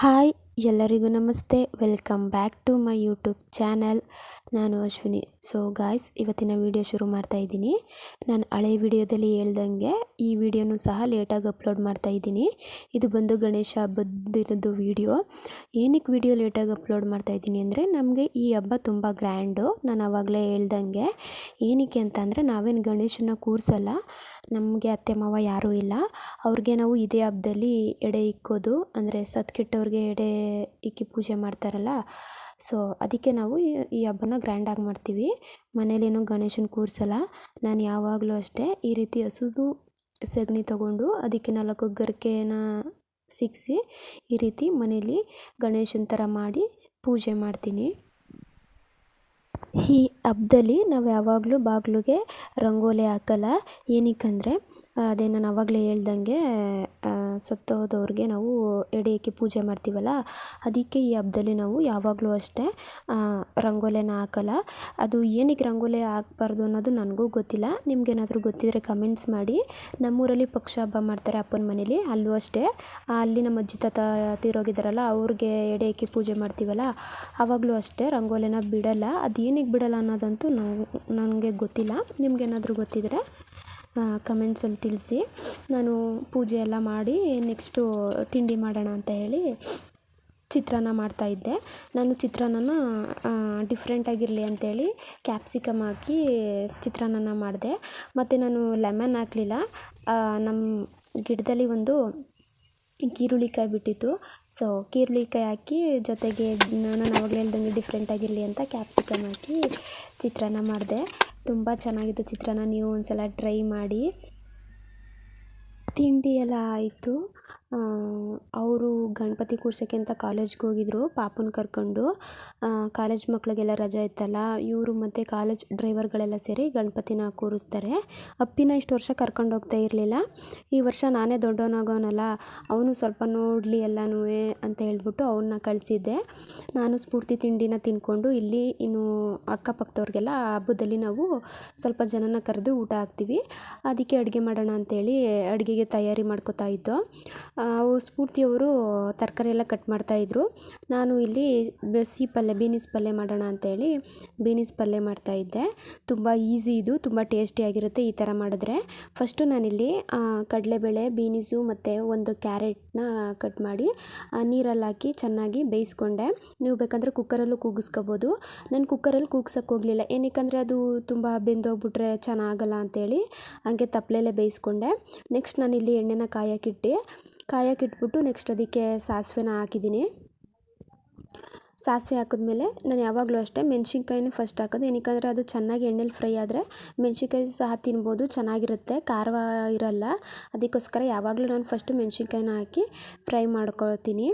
Hi, ಎಲ್ಲರಿಗೂ ನಮಸ್ತೆ. Welcome back to my YouTube channel ನಾನು ಅಶ್ವಿನಿ. ಸೊ ಗಾಯ್ಸ್ ಇವತ್ತಿನ ವಿಡಿಯೋ ಶುರು ಮಾಡ್ತಾ ಇದ್ದೀನಿ. ನಾನು ಹಳೆ ವಿಡಿಯೋದಲ್ಲಿ ಹೇಳ್ದಂಗೆ ಈ ವಿಡಿಯೋನು ಸಹ ಲೇಟಾಗಿ ಅಪ್ಲೋಡ್ ಮಾಡ್ತಾ ಇದ್ದೀನಿ. ಇದು ಬಂದು ಗಣೇಶ ಹಬ್ಬದ ದಿನದ್ದು ವಿಡಿಯೋ ಏನಕ್ಕೆ ವಿಡಿಯೋ ಲೇಟಾಗಿ ಅಪ್ಲೋಡ್ ಮಾಡ್ತಾ ಇದ್ದೀನಿ ಅಂದರೆ, ನಮಗೆ ಈ ಹಬ್ಬ ತುಂಬ ಗ್ರ್ಯಾಂಡು ನಾನು ಆವಾಗಲೇ ಹೇಳ್ದಂಗೆ, ಏನಕ್ಕೆ ಅಂತ ಅಂದರೆ ನಾವೇನು ಗಣೇಶನ ಕೂರಿಸಲ್ಲ. ನಮಗೆ ಅತ್ತೆ, ಮಾವ ಯಾರೂ ಇಲ್ಲ. ಅವ್ರಿಗೆ ನಾವು ಇದೇ ಹಬ್ಬದಲ್ಲಿ ಎಡೆ ಇಕ್ಕೋದು. ಅಂದರೆ ಸತ್ಕೆಟ್ಟವ್ರಿಗೆ ಎಡೆ ಇಕ್ಕಿ ಪೂಜೆ ಮಾಡ್ತಾರಲ್ಲ. ಸೊ ಅದಕ್ಕೆ ನಾವು ಈ ಹಬ್ಬನ ಗ್ರ್ಯಾಂಡಾಗಿ ಮಾಡ್ತೀವಿ. ಮನೇಲೇನು ಗಣೇಶನ ಕೂರಿಸಲ್ಲ. ನಾನು ಯಾವಾಗಲೂ ಅಷ್ಟೇ ಈ ರೀತಿ ಹಸುದು ಸಗಣಿ ತಗೊಂಡು ಅದಕ್ಕೆ ನಾಲ್ಕು ಗರಿಕೆನ ಸಿಕ್ಕಿಸಿ ಈ ರೀತಿ ಮನೇಲಿ ಗಣೇಶನ ಥರ ಮಾಡಿ ಪೂಜೆ ಮಾಡ್ತೀನಿ. ಈ ಹಬ್ದಲ್ಲಿ ನಾವು ಯಾವಾಗಲೂ ಬಾಗಿಲಿಗೆ ರಂಗೋಲಿ ಹಾಕಲ್ಲ. ಏನಕ್ಕಂದರೆ ಅದೇ ನಾನು ಆವಾಗಲೇ ಹೇಳ್ದಂಗೆ ಸತ್ತೋದವ್ರಿಗೆ ನಾವು ಎಡೆ ಪೂಜೆ ಮಾಡ್ತೀವಲ್ಲ, ಅದಕ್ಕೆ ಈ ಹಬ್ಬದಲ್ಲಿ ನಾವು ಯಾವಾಗಲೂ ಅಷ್ಟೇ ರಂಗೋಲಿನ ಹಾಕಲ್ಲ. ಅದು ಏನಕ್ಕೆ ರಂಗೋಲಿ ಹಾಕ್ಬಾರ್ದು ಅನ್ನೋದು ನನಗೂ ಗೊತ್ತಿಲ್ಲ. ನಿಮ್ಗೇನಾದರೂ ಗೊತ್ತಿದ್ದರೆ ಕಮೆಂಟ್ಸ್ ಮಾಡಿ. ನಮ್ಮೂರಲ್ಲಿ ಪಕ್ಷ ಹಬ್ಬ ಮಾಡ್ತಾರೆ ಅಪ್ಪನ ಮನೇಲಿ, ಅಲ್ಲೂ ಅಷ್ಟೇ. ಅಲ್ಲಿ ನಮ್ಮ ಅಜ್ಜಿ ತಾತ ತೀರೋಗಿದ್ದಾರಲ್ಲ ಅವ್ರಿಗೆ ಎಡೆ ಪೂಜೆ ಮಾಡ್ತೀವಲ್ಲ ಆವಾಗಲೂ ಅಷ್ಟೇ ರಂಗೋಲಿನ ಬಿಡಲ್ಲ. ಅದು ಏನಕ್ಕೆ ಬಿಡಲ್ಲ ಅನ್ನೋದಂತೂ ನಂಗೆ ನನಗೆ ಗೊತ್ತಿಲ್ಲ. ನಿಮ್ಗೇನಾದರೂ ಗೊತ್ತಿದ್ದರೆ ಕಮೆಂಟ್ಸಲ್ಲಿ ತಿಳಿಸಿ ನಾನು ಪೂಜೆ ಎಲ್ಲ ಮಾಡಿ ನೆಕ್ಸ್ಟು ತಿಂಡಿ ಮಾಡೋಣ ಅಂತ ಹೇಳಿ ಚಿತ್ರಾನ್ನ ಮಾಡ್ತಾಯಿದ್ದೆ ನಾನು ಚಿತ್ರಾನ್ನನ ಡಿಫ್ರೆಂಟಾಗಿರಲಿ ಅಂತೇಳಿ ಕ್ಯಾಪ್ಸಿಕಮ್ ಹಾಕಿ ಚಿತ್ರಾನ್ನನ ಮಾಡಿದೆ. ಮತ್ತು ನಾನು ಲೆಮನ್ ಹಾಕಲಿಲ್ಲ. ನಮ್ಮ ಗಿಡದಲ್ಲಿ ಒಂದು ಈರುಳ್ಳಿಕಾಯಿ ಬಿಟ್ಟಿತ್ತು. ಸೊ ಈರುಳ್ಳಿಕಾಯಿ ಹಾಕಿ ಜೊತೆಗೆ ನಾನು ಆವಾಗಲೇ ಹೇಳ್ದಂಗೆ ಡಿಫ್ರೆಂಟಾಗಿರಲಿ ಅಂತ ಕ್ಯಾಪ್ಸಿಕಮ್ ಹಾಕಿ ಚಿತ್ರಾನ್ನ ಮಾಡಿದೆ. ತುಂಬ ಚೆನ್ನಾಗಿತ್ತು ಚಿತ್ರಾನ್ನ. ನೀವು ಒಂದು ಸಲ ಟ್ರೈ ಮಾಡಿ. ತಿಂಡಿ ಎಲ್ಲ ಆಯಿತು. ಅವರು ಗಣಪತಿ ಕೂರ್ಸೋಕ್ಕೆ ಅಂತ ಕಾಲೇಜ್ಗೆ ಹೋಗಿದ್ರು, ಪಾಪನ ಕರ್ಕೊಂಡು. ಕಾಲೇಜ್ ಮಕ್ಕಳಿಗೆಲ್ಲ ರಜಾ ಇತ್ತಲ್ಲ, ಇವರು ಮತ್ತು ಕಾಲೇಜ್ ಡ್ರೈವರ್ಗಳೆಲ್ಲ ಸೇರಿ ಗಣಪತಿನ ಕೂರಿಸ್ತಾರೆ. ಅಪ್ಪಿನ ಇಷ್ಟು ವರ್ಷ ಕರ್ಕೊಂಡು ಹೋಗ್ತಾ ಇರಲಿಲ್ಲ. ಈ ವರ್ಷ ನಾನೇ ದೊಡ್ಡವನಾಗೋನಲ್ಲ, ಅವನು ಸ್ವಲ್ಪ ನೋಡಲಿ ಎಲ್ಲನೂ ಅಂತ ಹೇಳ್ಬಿಟ್ಟು ಅವನ್ನ ಕಳಿಸಿದ್ದೆ. ನಾನು ಸ್ಫೂರ್ತಿ ತಿಂಡಿನ ತಿಂದ್ಕೊಂಡು ಇಲ್ಲಿ ಇನ್ನು ಅಕ್ಕಪಕ್ಕದವ್ರಿಗೆಲ್ಲ ಹಬ್ಬದಲ್ಲಿ ನಾವು ಸ್ವಲ್ಪ ಜನನ ಕರೆದು ಊಟ ಹಾಕ್ತೀವಿ. ಅದಕ್ಕೆ ಅಡುಗೆ ಮಾಡೋಣ ಅಂತೇಳಿ ಅಡುಗೆಗೆ ತಯಾರಿ ಮಾಡ್ಕೋತಾ ಇದ್ದೋ ಅವು ಸ್ಫೂರ್ತಿಯವರು ತರಕಾರಿ ಎಲ್ಲ ಕಟ್ ಮಾಡ್ತಾಯಿದ್ರು ನಾನು ಇಲ್ಲಿ ಬಸಿ ಪಲ್ಯ, ಬೀನಿಸ್ ಪಲ್ಯ ಮಾಡೋಣ ಅಂತೇಳಿ ಬೀನಿಸ್ ಪಲ್ಯ ಮಾಡ್ತಾಯಿದ್ದೆ ತುಂಬ ಈಸಿ ಇದು, ತುಂಬ ಟೇಸ್ಟಿಯಾಗಿರುತ್ತೆ ಈ ಥರ ಮಾಡಿದ್ರೆ. ಫಸ್ಟು ನಾನಿಲ್ಲಿ ಕಡಲೆಬೇಳೆ, ಬೀನಿಸು ಮತ್ತು ಒಂದು ಕ್ಯಾರೆಟ್ನ ಕಟ್ ಮಾಡಿ ನೀರಲ್ಲಿ ಹಾಕಿ ಚೆನ್ನಾಗಿ ಬೇಯಿಸ್ಕೊಂಡೆ. ನೀವು ಬೇಕಂದರೆ ಕುಕ್ಕರಲ್ಲೂ ಕೂಗಿಸ್ಕೋಬೋದು. ನಾನು ಕುಕ್ಕರಲ್ಲಿ ಕೂಗ್ಸೋಕ್ಕೆ ಹೋಗಲಿಲ್ಲ. ಏನಕ್ಕಂದರೆ ಅದು ತುಂಬ ಬೆಂದೋಗ್ಬಿಟ್ರೆ ಚೆನ್ನಾಗಲ್ಲ ಅಂತೇಳಿ ಹಂಗೆ ತಪ್ಪಲೆಲ್ಲೇ ಬೇಯಿಸ್ಕೊಂಡೆ. ನೆಕ್ಸ್ಟ್ ನಾನಿಲ್ಲಿ ಎಣ್ಣೆನ ಕಾಯಕ್ಕಿಟ್ಟೆ ಕಾಯಕ್ಕಿಟ್ಬಿಟ್ಟು ನೆಕ್ಸ್ಟ್ ಅದಕ್ಕೆ ಸಾಸಿವೆನ ಹಾಕಿದ್ದೀನಿ. ಸಾಸಿವೆ ಹಾಕಿದ್ಮೇಲೆ ನಾನು ಯಾವಾಗಲೂ ಅಷ್ಟೇ ಮೆಣಸಿನ್ಕಾಯಿನ ಫಸ್ಟ್ ಹಾಕೋದು. ಏನಕ್ಕಂದರೆ ಅದು ಚೆನ್ನಾಗಿ ಎಣ್ಣೆಲಿ ಫ್ರೈ ಆದರೆ ಮೆಣ್ಸಿನ್ಕಾಯಿ ಸಹ ತಿನ್ಬೋದು, ಚೆನ್ನಾಗಿರುತ್ತೆ. ಖಾರ ಇರಲ್ಲ. ಅದಕ್ಕೋಸ್ಕರ ಯಾವಾಗಲೂ ನಾನು ಫಸ್ಟು ಮೆಣ್ಸಿನ್ಕಾಯಿನ ಹಾಕಿ ಫ್ರೈ ಮಾಡ್ಕೊಳ್ತೀನಿ.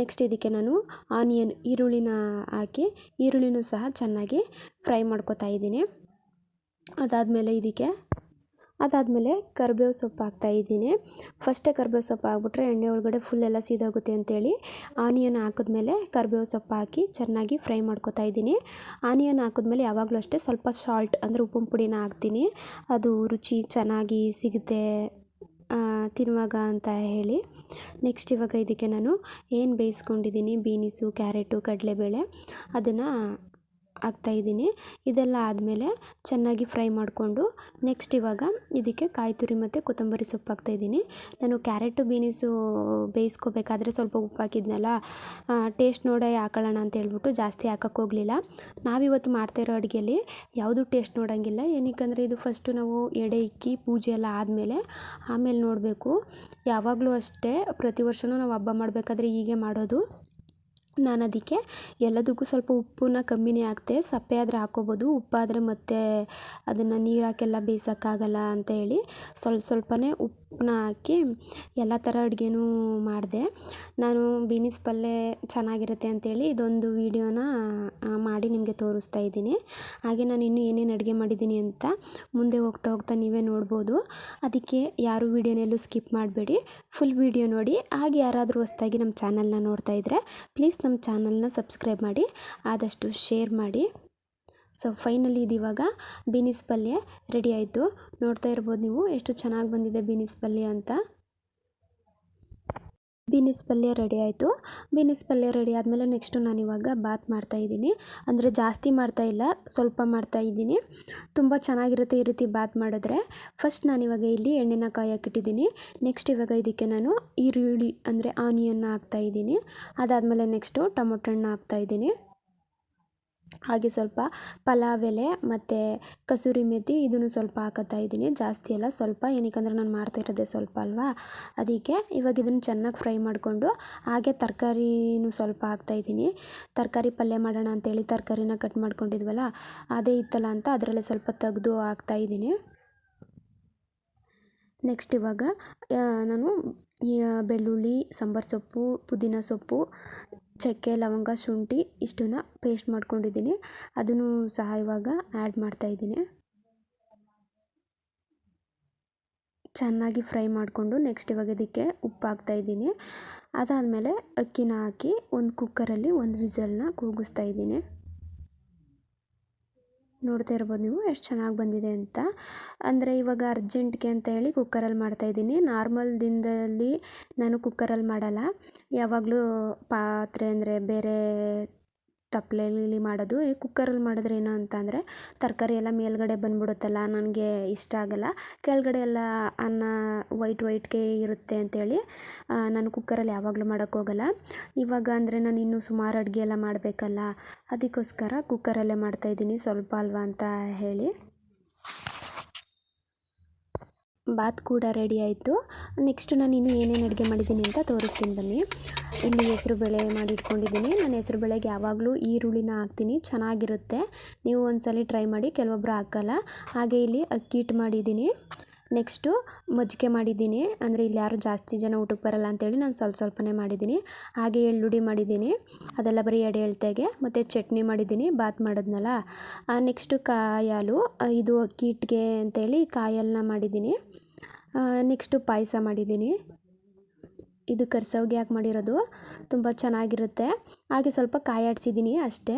ನೆಕ್ಸ್ಟ್ ಇದಕ್ಕೆ ನಾನು ಆನಿಯನ್ ಈರುಳ್ಳಿನ ಹಾಕಿ ಈರುಳ್ಳಿನೂ ಸಹ ಚೆನ್ನಾಗಿ ಫ್ರೈ ಮಾಡ್ಕೊತಾ ಇದ್ದೀನಿ. ಅದಾದಮೇಲೆ ಇದಕ್ಕೆ ಅದಾದಮೇಲೆ ಕರ್ಬೇವು ಸೊಪ್ಪು ಹಾಕ್ತಾಯಿದ್ದೀನಿ ಫಸ್ಟೇ ಕರ್ಬೇವು ಸೊಪ್ಪು ಹಾಕ್ಬಿಟ್ರೆ ಎಣ್ಣೆ ಒಳಗಡೆ ಫುಲ್ ಎಲ್ಲ ಸೀದೋಗುತ್ತೆ ಅಂತೇಳಿ ಆನಿಯನ್ ಹಾಕಿದ್ಮೇಲೆ ಕರ್ಬೇವು ಸೊಪ್ಪು ಹಾಕಿ ಚೆನ್ನಾಗಿ ಫ್ರೈ ಮಾಡ್ಕೊತಾ ಇದ್ದೀನಿ. ಆನಿಯನ್ ಹಾಕಿದ್ಮೇಲೆ ಯಾವಾಗಲೂ ಅಷ್ಟೇ ಸ್ವಲ್ಪ ಸಾಲ್ಟ್ ಅಂದರೆ ಉಪ್ಪಿನ ಪುಡಿನ ಹಾಕ್ತೀನಿ. ಅದು ರುಚಿ ಚೆನ್ನಾಗಿ ಸಿಗುತ್ತೆ ತಿನ್ನುವಾಗ ಅಂತ ಹೇಳಿ. ನೆಕ್ಸ್ಟ್ ಇವಾಗ ಇದಕ್ಕೆ ನಾನು ಏನು ಬೇಯಿಸ್ಕೊಂಡಿದ್ದೀನಿ? ಬೀನಿಸು, ಕ್ಯಾರೆಟು, ಕಡಲೆಬೇಳೆ, ಅದನ್ನು ಹಾಕ್ತಾಯಿದ್ದೀನಿ ಇದೆಲ್ಲ ಆದಮೇಲೆ ಚೆನ್ನಾಗಿ ಫ್ರೈ ಮಾಡಿಕೊಂಡು ನೆಕ್ಸ್ಟ್ ಇವಾಗ ಇದಕ್ಕೆ ಕಾಯಿ ತುರಿ ಮತ್ತು ಕೊತ್ತಂಬರಿ ಸೊಪ್ಪು ಹಾಕ್ತಾಯಿದ್ದೀನಿ ನಾನು ಕ್ಯಾರೆಟು, ಬೀನಿಸು ಬೇಯಿಸ್ಕೋಬೇಕಾದ್ರೆ ಸ್ವಲ್ಪ ಉಪ್ಪು ಹಾಕಿದ್ನಲ್ಲ ಟೇಸ್ಟ್ ನೋಡೇ ಹಾಕೊಳ್ಳೋಣ ಅಂತ ಹೇಳ್ಬಿಟ್ಟು ಜಾಸ್ತಿ ಹಾಕಕ್ಕೆ ಹೋಗಲಿಲ್ಲ. ನಾವಿವತ್ತು ಮಾಡ್ತಾಯಿರೋ ಅಡುಗೆಯಲ್ಲಿ ಯಾವುದು ಟೇಸ್ಟ್ ನೋಡೋಂಗಿಲ್ಲ. ಏನಕ್ಕಂದರೆ ಇದು ಫಸ್ಟು ನಾವು ಎಡೆ ಇಕ್ಕಿ, ಪೂಜೆ ಎಲ್ಲ ಆದಮೇಲೆ ಆಮೇಲೆ ನೋಡಬೇಕು. ಯಾವಾಗಲೂ ಅಷ್ಟೇ ಪ್ರತಿ ವರ್ಷವೂ ನಾವು ಹಬ್ಬ ಮಾಡಬೇಕಾದ್ರೆ ಹೀಗೆ ಮಾಡೋದು. ನಾನು ಅದಕ್ಕೆ ಎಲ್ಲದಕ್ಕೂ ಸ್ವಲ್ಪ ಉಪ್ಪನ್ನ ಕಮ್ಮಿನೇ ಹಾಕ್ತೆ. ಸಪ್ಪೆ ಆದರೆ ಹಾಕ್ಕೋಬೋದು, ಉಪ್ಪಾದರೆ ಮತ್ತೆ ಅದನ್ನು ನೀರು ಹಾಕೆಲ್ಲ ಬೇಯಿಸೋಕ್ಕಾಗಲ್ಲ ಅಂತ ಹೇಳಿ ಸ್ವಲ್ಪ ಸ್ವಲ್ಪನೇ ಉಪ್ಪನ್ನ ಹಾಕಿ ಎಲ್ಲ ಥರ ಅಡುಗೆನೂ ಮಾಡಿದೆ. ನಾನು ಬೀನಿಸ್ ಪಲ್ಯ ಚೆನ್ನಾಗಿರುತ್ತೆ ಅಂತೇಳಿ ಇದೊಂದು ವೀಡಿಯೋನ ಮಾಡಿ ನಿಮಗೆ ತೋರಿಸ್ತಾ ಇದ್ದೀನಿ. ಹಾಗೆ ನಾನು ಇನ್ನೂ ಏನೇನು ಅಡುಗೆ ಮಾಡಿದ್ದೀನಿ ಅಂತ ಮುಂದೆ ಹೋಗ್ತಾ ಹೋಗ್ತಾ ನೀವೇ ನೋಡ್ಬೋದು. ಅದಕ್ಕೆ ಯಾರು ವೀಡಿಯೋನೆಲ್ಲೂ ಸ್ಕಿಪ್ ಮಾಡಬೇಡಿ. ಫುಲ್ ವೀಡಿಯೋ ನೋಡಿ. ಹಾಗೆ ಯಾರಾದರೂ ಹೊಸ್ದಾಗಿ ನಮ್ಮ ಚಾನಲ್ನ ನೋಡ್ತಾ ಇದ್ದರೆ ಪ್ಲೀಸ್ ನಮ್ಮ ಚಾನಲ್ನ ಸಬ್ಸ್ಕ್ರೈಬ್ ಮಾಡಿ, ಆದಷ್ಟು ಶೇರ್ ಮಾಡಿ. ಸೊ ಫೈನಲಿ ಇದು ಬೀನಿಸ್ ಪಲ್ಯ ರೆಡಿ ಆಯಿತು. ನೋಡ್ತಾ ಇರ್ಬೋದು ನೀವು, ಎಷ್ಟು ಚೆನ್ನಾಗಿ ಬಂದಿದೆ ಬೀನಿಸ್ ಪಲ್ಯ ಅಂತ. ಬೀನಿಸ್ ಪಲ್ಯ ರೆಡಿ ಆಯಿತು. ಬೀನಿಸ್ ಪಲ್ಯ ರೆಡಿ ಆದಮೇಲೆ ನೆಕ್ಸ್ಟು ನಾನಿವಾಗ ಬಾತ್ ಮಾಡ್ತಾಯಿದ್ದೀನಿ ಅಂದರೆ ಜಾಸ್ತಿ ಮಾಡ್ತಾ ಇಲ್ಲ, ಸ್ವಲ್ಪ ಮಾಡ್ತಾಯಿದ್ದೀನಿ ತುಂಬ ಚೆನ್ನಾಗಿರುತ್ತೆ ಈ ರೀತಿ ಬಾತ್ ಮಾಡಿದ್ರೆ. ಫಸ್ಟ್ ನಾನು ಇವಾಗ ಇಲ್ಲಿ ಎಣ್ಣೆನ ಕಾಯಕ್ಕಿಟ್ಟಿದ್ದೀನಿ ನೆಕ್ಸ್ಟ್ ಇವಾಗ ಇದಕ್ಕೆ ನಾನು ಈರುಳ್ಳಿ, ಅಂದರೆ ಆನಿಯನ್ನ ಹಾಕ್ತಾಯಿದ್ದೀನಿ ಅದಾದಮೇಲೆ ನೆಕ್ಸ್ಟು ಟೊಮೊಟೊ ಹಣ್ಣು ಹಾಕ್ತಾಯಿದ್ದೀನಿ ಹಾಗೆ ಸ್ವಲ್ಪ ಪಲಾವ್ ಎಲೆ ಮತ್ತು ಕಸೂರಿ ಮೇಥಿ ಇದನ್ನು ಸ್ವಲ್ಪ ಹಾಕತ್ತಾ ಇದ್ದೀನಿ. ಜಾಸ್ತಿ ಅಲ್ಲ, ಸ್ವಲ್ಪ. ಏನಕ್ಕಂದ್ರೆ ನಾನು ಮಾಡ್ತಾ ಇರೋದೇ ಸ್ವಲ್ಪ ಅಲ್ವಾ? ಅದಕ್ಕೆ ಇವಾಗ ಇದನ್ನು ಚೆನ್ನಾಗಿ ಫ್ರೈ ಮಾಡಿಕೊಂಡು ಹಾಗೆ ತರಕಾರಿನೂ ಸ್ವಲ್ಪ ಹಾಕ್ತಾಯಿದ್ದೀನಿ ತರಕಾರಿ ಪಲ್ಯ ಮಾಡೋಣ ಅಂತೇಳಿ ತರಕಾರಿನ ಕಟ್ ಮಾಡ್ಕೊಂಡಿದ್ವಲ್ಲ, ಅದೇ ಇತ್ತಲ್ಲ ಅಂತ ಅದರಲ್ಲೇ ಸ್ವಲ್ಪ ತೆಗೆದು ಹಾಕ್ತಾಯಿದ್ದೀನಿ ನೆಕ್ಸ್ಟ್ ಇವಾಗ ನಾನು ಬೆಳ್ಳುಳ್ಳಿ, ಸಾಂಬಾರು ಸೊಪ್ಪು, ಪುದೀನ ಸೊಪ್ಪು ಚಕ್ಕೆ, ಲವಂಗ, ಶುಂಠಿ ಇಷ್ಟನ್ನು ಪೇಸ್ಟ್ ಮಾಡ್ಕೊಂಡಿದ್ದೀನಿ. ಅದನ್ನು ಸಹ ಇವಾಗ ಆ್ಯಡ್ ಮಾಡ್ತಾಯಿದ್ದೀನಿ ಚೆನ್ನಾಗಿ ಫ್ರೈ ಮಾಡಿಕೊಂಡು ನೆಕ್ಸ್ಟ್ ಇವಾಗ ಇದಕ್ಕೆ ಉಪ್ಪು ಹಾಕ್ತಾಯಿದ್ದೀನಿ ಅದಾದಮೇಲೆ ಅಕ್ಕಿನ ಹಾಕಿ ಒಂದು ಕುಕ್ಕರಲ್ಲಿ ಒಂದು ವಿಸಲನ್ನ ಕೂಗಿಸ್ತಾ ಇದ್ದೀನಿ. ನೋಡ್ತಾ ಇರ್ಬೋದು ನೀವು, ಎಷ್ಟು ಚೆನ್ನಾಗಿ ಬಂದಿದೆ ಅಂತ. ಅಂದರೆ ಇವಾಗ ಅರ್ಜೆಂಟ್ಗೆ ಅಂತ ಹೇಳಿ ಕುಕ್ಕರಲ್ಲಿ ಮಾಡ್ತಾಯಿದ್ದೀನಿ ನಾರ್ಮಲ್ ದಿನದಲ್ಲಿ ನಾನು ಕುಕ್ಕರಲ್ಲಿ ಮಾಡಲ್ಲ. ಯಾವಾಗಲೂ ಪಾತ್ರೆ ಅಂದರೆ ಬೇರೆ ತಪ್ಪಲೆಯಲ್ಲಿ ಮಾಡೋದು. ಕುಕ್ಕರಲ್ಲಿ ಮಾಡಿದ್ರೆ ಏನು ಅಂತ ಅಂದರೆ ತರಕಾರಿ ಎಲ್ಲ ಮೇಲ್ಗಡೆ ಬಂದ್ಬಿಡುತ್ತಲ್ಲ, ನನಗೆ ಇಷ್ಟ ಆಗಲ್ಲ. ಕೆಳಗಡೆ ಎಲ್ಲ ಅನ್ನ ವೈಟ್ ವೈಟ್ಗೆ ಇರುತ್ತೆ ಅಂತೇಳಿ ನಾನು ಕುಕ್ಕರಲ್ಲಿ ಯಾವಾಗಲೂ ಮಾಡೋಕ್ಕೆ ಹೋಗಲ್ಲ. ಇವಾಗ ಅಂದರೆ ನಾನು ಇನ್ನೂ ಸುಮಾರು ಅಡುಗೆ ಎಲ್ಲ ಮಾಡಬೇಕಲ್ಲ, ಅದಕ್ಕೋಸ್ಕರ ಕುಕ್ಕರಲ್ಲೇ ಮಾಡ್ತಾಯಿದ್ದೀನಿ ಸ್ವಲ್ಪ ಅಲ್ವಾ ಅಂತ ಹೇಳಿ. ಬಾತ್ ಕೂಡ ರೆಡಿ ಆಯಿತು. ನೆಕ್ಸ್ಟು ನಾನು ಇನ್ನೂ ಏನೇನು ಅಡುಗೆ ಮಾಡಿದ್ದೀನಿ ಅಂತ ತೋರಿಸ್ತೀನಿ ಬನ್ನಿ. ಇಲ್ಲಿ ಹೆಸ್ರು ಬೇಳೆ ಮಾಡಿಟ್ಕೊಂಡಿದ್ದೀನಿ ನಾನು ಹೆಸ್ರು ಬೇಳೆಗೆ ಯಾವಾಗಲೂ ಈರುಳ್ಳಿನ ಹಾಕ್ತೀನಿ. ಚೆನ್ನಾಗಿರುತ್ತೆ. ನೀವು ಒಂದ್ಸಲ ಟ್ರೈ ಮಾಡಿ ಕೆಲವೊಬ್ಬರು ಹಾಕಲ್ಲ. ಹಾಗೆ ಇಲ್ಲಿ ಅಕ್ಕಿ ಹಿಟ್ಟು ಮಾಡಿದ್ದೀನಿ. ನೆಕ್ಸ್ಟು ಮಜ್ಜಿಗೆ ಮಾಡಿದ್ದೀನಿ. ಅಂದರೆ ಇಲ್ಲಿ ಯಾರು ಜಾಸ್ತಿ ಜನ ಊಟಕ್ಕೆ ಬರಲ್ಲ ಅಂತೇಳಿ ನಾನು ಸ್ವಲ್ಪ ಸ್ವಲ್ಪನೇ ಮಾಡಿದ್ದೀನಿ. ಹಾಗೆ ಎಳ್ಳುಡಿ ಮಾಡಿದ್ದೀನಿ. ಅದೆಲ್ಲ ಬರೀ ಎಡೆ ಎಳ್ತೆಗೆ. ಮತ್ತು ಚಟ್ನಿ ಮಾಡಿದ್ದೀನಿ. ಬಾತ್ ಮಾಡಿದ್ನಲ್ಲ. ನೆಕ್ಸ್ಟು ಕಾಯಾಲು. ಇದು ಅಕ್ಕಿ ಹಿಟ್ಟಿಗೆ ಅಂತೇಳಿ ಕಾಯಲ್ನ ಮಾಡಿದ್ದೀನಿ. ನೆಕ್ಸ್ಟು ಪಾಯಸ ಮಾಡಿದ್ದೀನಿ. ಇದು ಕರ್ಸವ್ಗೆ ಹಾಕಿ ಮಾಡಿರೋದು? ತುಂಬ ಚೆನ್ನಾಗಿರುತ್ತೆ. ಹಾಗೆ ಸ್ವಲ್ಪ ಕಾಯಿ ಆಡಿಸಿದ್ದೀನಿ ಅಷ್ಟೇ.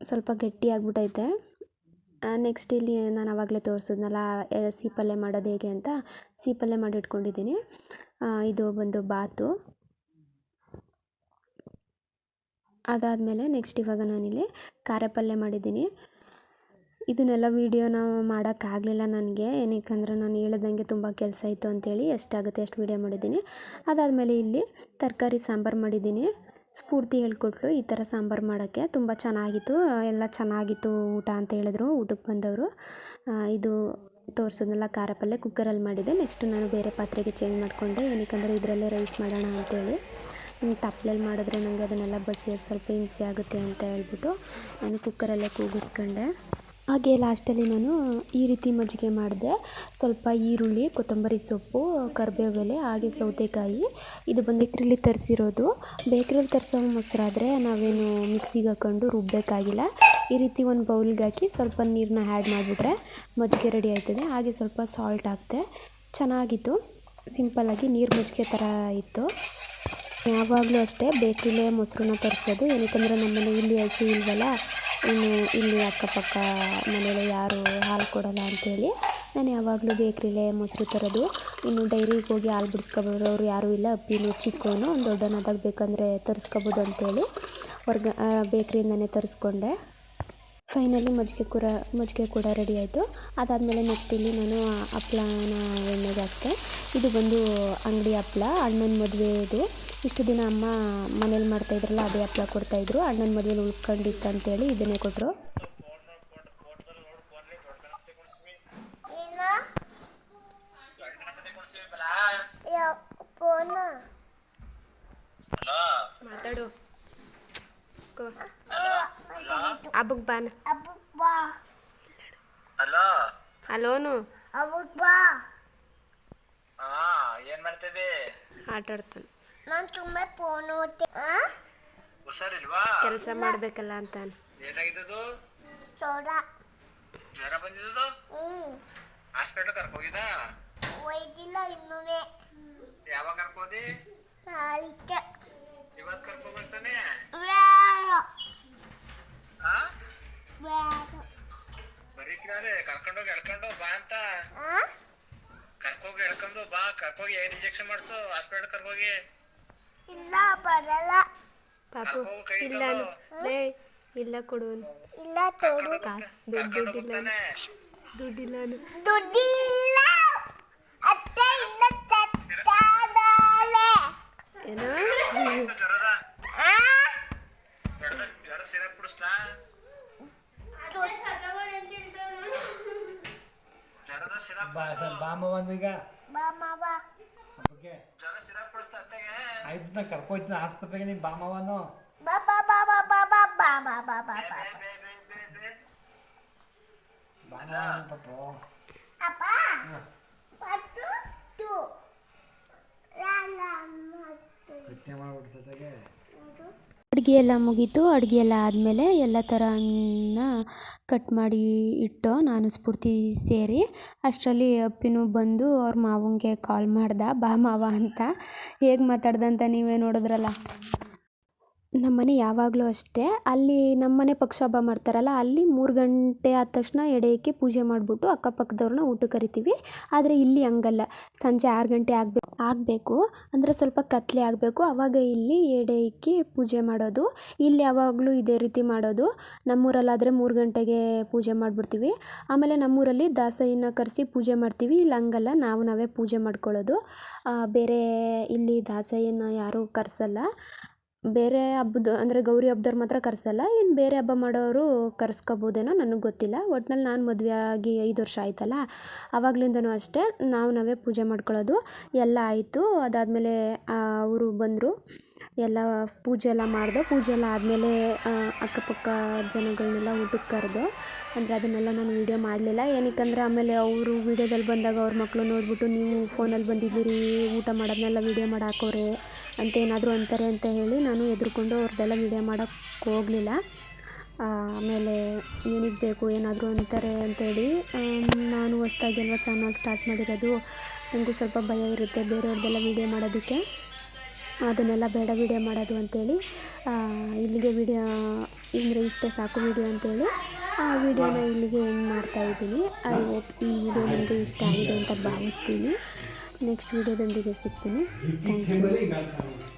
ಸ್ವಲ್ಪ ಗಟ್ಟಿ ಆಗ್ಬಿಟ್ಟೈತೆ ನೆಕ್ಸ್ಟ್ ಇಲ್ಲಿ ನಾನು ಆವಾಗಲೇ ತೋರಿಸಿದ್ನಲ್ಲ ಸೀಪಲ್ಲೆ ಮಾಡೋದು ಹೇಗೆ ಅಂತ. ಸೀಪಲ್ಲೆ ಮಾಡಿ ಇಟ್ಕೊಂಡಿದ್ದೀನಿ ಇದು ಬಂದು ಬಾತು. ಅದಾದಮೇಲೆ ನೆಕ್ಸ್ಟ್ ಇವಾಗ ನಾನಿಲ್ಲಿ ಖಾರ ಪಲ್ಯ ಮಾಡಿದ್ದೀನಿ ಇದನ್ನೆಲ್ಲ ವೀಡಿಯೋನ ಮಾಡೋಕ್ಕಾಗಲಿಲ್ಲ ನನಗೆ. ಏನಕ್ಕಂದ್ರೆ ನಾನು ಹೇಳ್ದಂಗೆ ತುಂಬ ಕೆಲಸ ಇತ್ತು ಅಂಥೇಳಿ ಎಷ್ಟಾಗುತ್ತೆ ಎಷ್ಟು ವೀಡಿಯೋ ಮಾಡಿದ್ದೀನಿ. ಅದಾದಮೇಲೆ ಇಲ್ಲಿ ತರಕಾರಿ ಸಾಂಬಾರು ಮಾಡಿದ್ದೀನಿ. ಸ್ಫೂರ್ತಿ ಹೇಳ್ಕೊಟ್ಲು ಈ ಥರ ಸಾಂಬಾರು ಮಾಡೋಕ್ಕೆ. ತುಂಬ ಚೆನ್ನಾಗಿತ್ತು. ಎಲ್ಲ ಚೆನ್ನಾಗಿತ್ತು ಊಟ ಅಂತ ಹೇಳಿದ್ರು ಊಟಕ್ಕೆ ಬಂದವರು. ಇದು ತೋರಿಸೋದನ್ನೆಲ್ಲ ಖಾರ ಪಲ್ಯ ಕುಕ್ಕರಲ್ಲಿ ಮಾಡಿದೆ. ನೆಕ್ಸ್ಟ್ ನಾನು ಬೇರೆ ಪಾತ್ರೆಗೆ ಚೇಂಜ್ ಮಾಡಿಕೊಂಡೆ. ಏನಕ್ಕಂದರೆ ಇದರಲ್ಲೇ ರೈಸ್ ಮಾಡೋಣ ಇನ್ನು ತಪ್ಪಲೆಲ್ಲಿ ಮಾಡಿದ್ರೆ ನನಗೆ ಅದನ್ನೆಲ್ಲ ಬಸಿಯೋದು ಸ್ವಲ್ಪ ಹಿಂಸೆ ಆಗುತ್ತೆ ಅಂತ ಹೇಳ್ಬಿಟ್ಟು ನಾನು ಕುಕ್ಕರಲ್ಲೇ ಕೂಗಿಸ್ಕೊಂಡೆ. ಹಾಗೆ ಲಾಸ್ಟಲ್ಲಿ ನಾನು ಈ ರೀತಿ ಮಜ್ಜಿಗೆ ಮಾಡಿದೆ. ಸ್ವಲ್ಪ ಈರುಳ್ಳಿ, ಕೊತ್ತಂಬರಿ ಸೊಪ್ಪು, ಕರಿಬೇವೆಲೆ, ಹಾಗೆ ಸೌತೆಕಾಯಿ. ಇದು ಬಂದು ಬೇಕ್ರಿಲಿ ತರಿಸಿರೋದು. ಬೇಕ್ರಿಲಿ ತರಿಸೋ ಮೊಸರಾದರೆ ನಾವೇನು ಮಿಕ್ಸಿಗೆ ಹಾಕೊಂಡು ರುಬ್ಬಬೇಕಾಗಿಲ್ಲ ಈ ರೀತಿ ಒಂದು ಬೌಲ್ಗೆ ಹಾಕಿ ಸ್ವಲ್ಪ ನೀರನ್ನ ಆ್ಯಡ್ ಮಾಡಿಬಿಟ್ರೆ ಮಜ್ಜಿಗೆ ರೆಡಿ ಆಯ್ತದೆ. ಹಾಗೆ ಸ್ವಲ್ಪ ಸಾಲ್ಟ್ ಹಾಕ್ತೆ ಚೆನ್ನಾಗಿತ್ತು. ಸಿಂಪಲ್ಲಾಗಿ ನೀರು ಮಜ್ಜಿಗೆ ಥರ ಇತ್ತು. ಯಾವಾಗಲೂ ಅಷ್ಟೇ ಬೇಕ್ರಿಲೇ ಮೊಸರನ್ನ ತರಿಸೋದು. ಏನಕ್ಕಂದರೆ ನಮ್ಮನೆ ಇಲ್ಲಿ ಹಸು ಇಲ್ವಲ್ಲ ಇನ್ನು ಇಲ್ಲಿ ಅಕ್ಕಪಕ್ಕ ಮನೇಲಿ ಯಾರು ಹಾಲು ಕೊಡಲ್ಲ ಅಂಥೇಳಿ ನಾನು ಯಾವಾಗಲೂ ಬೇಕ್ರಿಲೇ ಮೊಸರು ತರೋದು. ಇನ್ನು ಡೈರಿಗೆ ಹೋಗಿ ಹಾಲು ಬಿಡಿಸ್ಕೊಬರೋರು ಯಾರೂ ಇಲ್ಲ. ಅಪ್ಪಿನೂ ಚಿಕ್ಕವನು ಒಂದು ದೊಡ್ಡವನಾದಾಗ ಬೇಕಂದರೆ ತರಿಸ್ಕೊಬೋದು ಅಂಥೇಳಿ ಹೊರ್ಗ ಬೇಕ್ರಿಯಿಂದನೇ ತರಿಸ್ಕೊಂಡೆ. ಫೈನಲಿ ಮಜ್ಜಿಗೆ ಕೂಡ ಮಜ್ಜಿಗೆ ಕೂಡ ರೆಡಿ ಆಯಿತು. ಅದಾದಮೇಲೆ ನೆಕ್ಸ್ಟ್ ಇಲ್ಲಿ ನಾನು ಹಪ್ಳನ ಎಣ್ಣೆಗೆ ಹಾಕಿದೆ ಇದು ಬಂದು ಅಂಗಡಿ ಹಪ್ಳ ಅಣ್ಣನ ಮದುವೆದು ಇಷ್ಟು ದಿನ ಅಮ್ಮ ಮನೇಲಿ ಮಾಡ್ತಾಯಿದ್ರಲ್ಲ ಅದೇ ಹಪ್ಪಳ ಕೊಡ್ತಾಯಿದ್ರು ಅಣ್ಣನ ಮದುವೆಲಿ ಉಳ್ಕೊಂಡಿತ್ತು ಅಂತೇಳಿ ಇದನ್ನೇ ಕೊಟ್ಟರು ಹಲೋ ಮಾತಾಡು. ಹಬ್ಬಕ್ಕೆ ಬಾನ ಹಲೋ? ಅಲೋನು ಬಾ. ಏನ್ ಮಾಡ್ತಿದ್ದಿ? ಆಟ ಆಡ್ತಾನೆ. ನಾನು ಸುಮ್ಮನೆ ಫೋನ್ ಓದ್ತೆ ಹುಷಾರಿಲ್ವಾ? ಕೆಲಸ ಮಾಡಬೇಕಲ್ಲ ಅಂತ ಏನಾಗಿದ್ದದು? ಸೋಡಾ. ಜ್ವರ ಬಂದಿದ್ದು ಹ್ಞೂ ಹಾಸ್ಪಿಟ್ಲ್ ಕರ್ಕೋಗಿದ ಒಯ್ದಿಲ್ಲ ಇನ್ನೂ. ಯಾವಾಗ ಕರ್ಕೋದಿ? ನಾಳಿಕೆ ಇವತ್ ಕರ್ಕೋಬರ್ತಾನೆ ಬೇಡ ಆ? ಬೇಡ ಬರೀ ಕಿನಾರೆ ಕರ್ಕೊಂಡೋಗಿ ಎಳ್ಕೊಂಡು ಬಾ ಅಂತ. ಆ? ಕರ್ಕೋಗಿ ಹೇಳ್ಕೊಂಡು ಬಾ ಕರ್ಕೋಗಿ ಏನ್ ಇಂಜೆಕ್ಷನ್ ಮಾಡ್ಸು ಹಾಸ್ಪಿಟಲ್ ಕರ್ಕೋಗಿ. ಇಲ್ಲ ಬರಲ್ಲ. ಪಾಪು ಇಲ್ಲ ಲೇ ಇಲ್ಲ ಕೊಡು ಇಲ್ಲ ತೋಡು. ಕಾಸು ದುಡ್ಡು ದುಡ್ಡಿಲ್ಲ ದುಡ್ಡಿಲ್ಲ ದುಡ್ಡಿಲ್ಲ ಅತ್ತೆ ಇಲ್ಲ ತಟ್ಟಾದಾಳೆ ಏನೋ ಜ್ವರದ ಆ ಜ್ವರದ ಜ್ವರ ಸಿರಪ್ ಕುಡಿಸ್ಲಾ ಜ್ವರದ ಸಿರಪ್ ಬಾ ಸರ್ ಬಾಮ ಬಂದೀಗ ಬಾ ಮಾವ ಓಕೆ ಜ್ವರ ಸಿರಪ್ ಕುಡಿಸ್ತಾ ಅತ್ತೆಗೆ ಆಯ್ತು ನಾ ಕರ್ಕೊಯ್ತೀನಿ ಆಸ್ಪತ್ರೆಗೆ ನಿಮ್ಮ ಬಾಮವನು ಬಾ ಬಾ ಬಾ ಬಾ ಬಾ ಬಾ ಬಾ ಬಾ ಬಾ ಬಾ ಬಾ ಬೇ ಬೇ ಬೇ ಬೇ ಬೇ ಬಾಮವನು ಪಾಪು ಅಪ್ಪ ಪಟ್ಟು ಟು ಲಾಲ ಮತ್ತು ಪ್ರಶ್ನೆ ಮಾಡ್ಬಿಡ್ತದೆ ಅಡುಗೆ ಎಲ್ಲ ಮುಗೀತು. ಅಡುಗೆ ಎಲ್ಲ ಆದಮೇಲೆ ಎಲ್ಲ ಥರ ಕಟ್ ಮಾಡಿ ಇಟ್ಟು ನಾನು ಸ್ಫೂರ್ತಿ ಸೇರಿ. ಅಷ್ಟರಲ್ಲಿ ಅಪ್ಪಿನೂ ಬಂದು ಅವ್ರ ಮಾವಂಗೆ ಕಾಲ್ ಮಾಡ್ದೆ. ಬಾ ಮಾವ ಅಂತ. ಹೇಗೆ ಮಾತಾಡ್ದಂತ ನೀವೇ ನೋಡಿದ್ರಲ್ಲ. ನಮ್ಮನೆ ಯಾವಾಗಲೂ ಅಷ್ಟೇ. ಅಲ್ಲಿ ನಮ್ಮನೆ ಪಕ್ಷ ಹಬ್ಬ ಮಾಡ್ತಾರಲ್ಲ, ಅಲ್ಲಿ ಮೂರು ಗಂಟೆ ಆದ ತಕ್ಷಣ ಎಡೆಯಕ್ಕೆ ಪೂಜೆ ಮಾಡಿಬಿಟ್ಟು ಅಕ್ಕಪಕ್ಕದವ್ರನ್ನ ಊಟಕ್ಕೆ ಕರಿತೀವಿ. ಆದರೆ ಇಲ್ಲಿ ಹಂಗಲ್ಲ. ಸಂಜೆ ಆರು ಗಂಟೆ ಆಗಬೇಕು ಆಗಬೇಕು. ಅಂದರೆ ಸ್ವಲ್ಪ ಕತ್ಲೆ ಆಗಬೇಕು. ಆವಾಗ ಇಲ್ಲಿ ಎಡೆಯಕ್ಕೆ ಪೂಜೆ ಮಾಡೋದು. ಇಲ್ಲಿ ಯಾವಾಗಲೂ ಇದೇ ರೀತಿ ಮಾಡೋದು. ನಮ್ಮೂರಲ್ಲಾದರೆ ಮೂರು ಗಂಟೆಗೆ ಪೂಜೆ ಮಾಡಿಬಿಡ್ತೀವಿ. ಆಮೇಲೆ ನಮ್ಮೂರಲ್ಲಿ ದಾಸಯ್ಯನ ಕರೆಸಿ ಪೂಜೆ ಮಾಡ್ತೀವಿ. ಇಲ್ಲಿ ಹಂಗಲ್ಲ. ನಾವು ನಾವೇ ಪೂಜೆ ಮಾಡ್ಕೊಳ್ಳೋದು. ಬೇರೆ ಇಲ್ಲಿ ದಾಸಯ್ಯನ ಯಾರೂ ಕರೆಸಲ್ಲ. ಬೇರೆ ಹಬ್ಬದ, ಅಂದರೆ ಗೌರಿ ಹಬ್ದವ್ರು ಮಾತ್ರ ಕರೆಸಲ್ಲ ಇನ್ನು ಬೇರೆ ಹಬ್ಬ ಮಾಡೋರು ಕರೆಸ್ಕೋಬೋದೇನೋ ನನಗೆ ಗೊತ್ತಿಲ್ಲ. ಒಟ್ನಲ್ಲಿ ನಾನು ಮದುವೆ ಆಗಿ ಐದು ವರ್ಷ ಆಯ್ತಲ್ಲ ಆವಾಗ್ಲಿಂದನೂ ಅಷ್ಟೇ ನಾವು ನಾವೇ ಪೂಜೆ ಮಾಡ್ಕೊಳ್ಳೋದು ಎಲ್ಲ ಆಯಿತು. ಅದಾದಮೇಲೆ ಅವರು ಬಂದರು. ಎಲ್ಲ ಪೂಜೆ ಎಲ್ಲ ಮಾಡಿದೆ, ಪೂಜೆ ಎಲ್ಲ ಆದಮೇಲೆ ಅಕ್ಕಪಕ್ಕ ಜನಗಳನ್ನೆಲ್ಲ ಊಟಕ್ಕೆ ಕರೆದು, ಅಂದರೆ ಅದನ್ನೆಲ್ಲ ನಾನು ವೀಡಿಯೋ ಮಾಡಲಿಲ್ಲ. ಏನಕ್ಕಂದ್ರೆ ಆಮೇಲೆ ಅವರು ವೀಡಿಯೋದಲ್ಲಿ ಬಂದಾಗ ಅವ್ರ ಮಕ್ಕಳು ನೋಡ್ಬಿಟ್ಟು, ನೀವು ಫೋನಲ್ಲಿ ಬಂದಿದ್ದೀರಿ, ಊಟ ಮಾಡೋದನ್ನೆಲ್ಲ ವೀಡಿಯೋ ಮಾಡಿ ಹಾಕೋರೆ ಅಂತ ಏನಾದರೂ ಅಂತಾರೆ ಅಂತ ಹೇಳಿ ನಾನು ಎದುರುಕೊಂಡು ಅವ್ರದ್ದೆಲ್ಲ ವೀಡಿಯೋ ಮಾಡೋಕ್ಕೆ ಹೋಗಲಿಲ್ಲ. ಆಮೇಲೆ ಏನಕ್ಕೆ ಬೇಕು, ಏನಾದರೂ ಅಂತಾರೆ ಅಂತೇಳಿ ನಾನು ಹೊಸ್ದಾಗಿ ಅಲ್ವಾ ಚಾನಲ್ ಸ್ಟಾರ್ಟ್ ಮಾಡಿರೋದು ನನಗೂ ಸ್ವಲ್ಪ ಭಯ ಇರುತ್ತೆ ಬೇರೆಯವ್ರದ್ದೆಲ್ಲ ವೀಡಿಯೋ ಮಾಡೋದಕ್ಕೆ. ಅದನ್ನೆಲ್ಲ ಬೇಡ ವೀಡಿಯೋ ಮಾಡೋದು ಅಂತೇಳಿ ಇಲ್ಲಿಗೆ ವಿಡಿಯೋ ಅಂದರೆ ಇಷ್ಟೇ ಸಾಕು ವೀಡಿಯೋ ಅಂತೇಳಿ ಆ ವೀಡಿಯೋನ ಇಲ್ಲಿಗೆ ಎಂಡ್ ಮಾಡ್ತಾ ಇದ್ದೀನಿ. ಐ ಹೋಪ್ ಈ ವಿಡಿಯೋ ನಿಮಗೆ ಇಷ್ಟ ಆಗಿದೆ ಅಂತ ಭಾವಿಸ್ತೀನಿ. ನೆಕ್ಸ್ಟ್ ವೀಡಿಯೋದೊಂದಿಗೆ ಸಿಗ್ತೀನಿ. Thank you